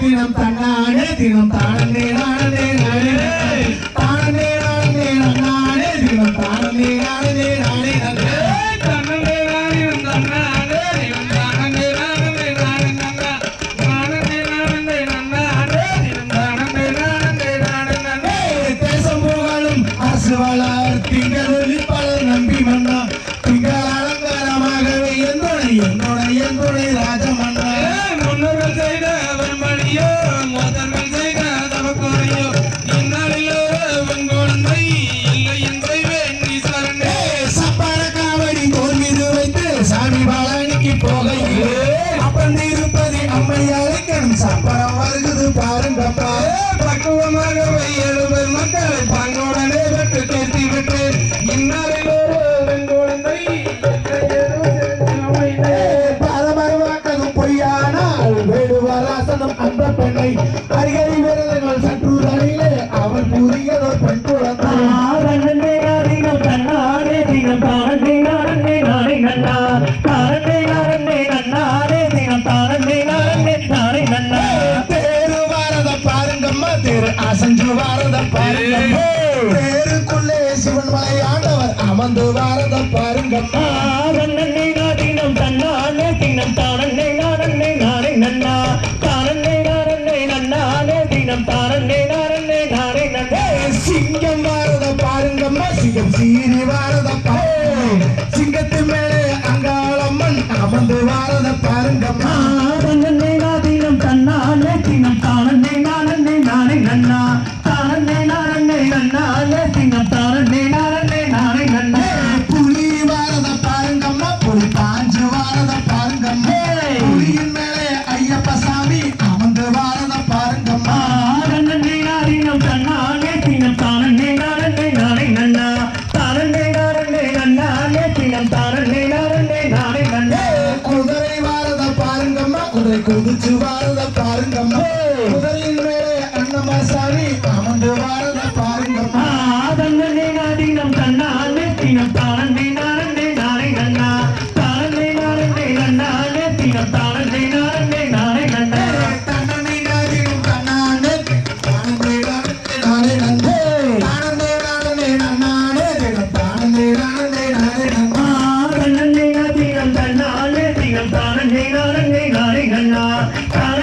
தினம் தன்னானே தினம் தானே நானே நானே. தானே நானே நானே தினம் தானே நானே நானே. தன்னே நானே தன்னானே. தன்னே நானே நானே நானே தன்னே நானே நானே நன்னா. தேசம் புகழும் அரசு வளர் திங்களொலி பலர் நம்பி மன்னா. திங்கள் அலங்காரமாகவே என்னுடைய என்னுடைய என்னுடைய ராஜமன்னா திருப்பதி அம்மை அழைக்கணும் சப்பரம் வருகுது பாருங்கப்பா பக்குவமாக எழுபது மக்களை பங்குடனே பெற்று தேர்த்தி விட்டு. இந்நாளிலோ பரபரவாக்கதும் பொய்யானால் வேடுவராசனம் அந்த பெண்ணை. அருகை விரதங்கள் சற்று தனிலே அவள் புரியதோ பெண் குழந்தை. பாருங்கம்மா தேருக்குள்ளே சிவன் மலை ஆண்டவர் அமர்ந்து வாரத பாருங்கம்மா தாரண்டே நாடினம் தன்னாரே தினம் தாரண்டே நாரண்டே நாடே நன்னா. தாரண்டே நாரண்டே நன்னாரே தினம் தாரண்டே நாரண்டே நாடே நன்னா. சிங்கம் வாரத பாருங்கம்மா சிங்கம் சீறி பாருங்க பாருங்கம்மா குதிரையின் மேலே அண்ணம்மா சாமி அமர்ந்து பாருங்க பாருங்கம்மா தன்னே நாடினம் தன்னா நெத்தினம் தானந்தே நானந்தே நானே கண்ணா. தானந்தே நானந்தே கண்ணா நெத்தினம் தானந்தே நானந்தே நானே கண்ணா. தன்னே நாடினம் தன்னா நெத்தி தானந்தே நானந்தே நானே கண்ணா தானந்தே நானந்தே கண்ணா நெத்தினம் தானந்தே Krishna,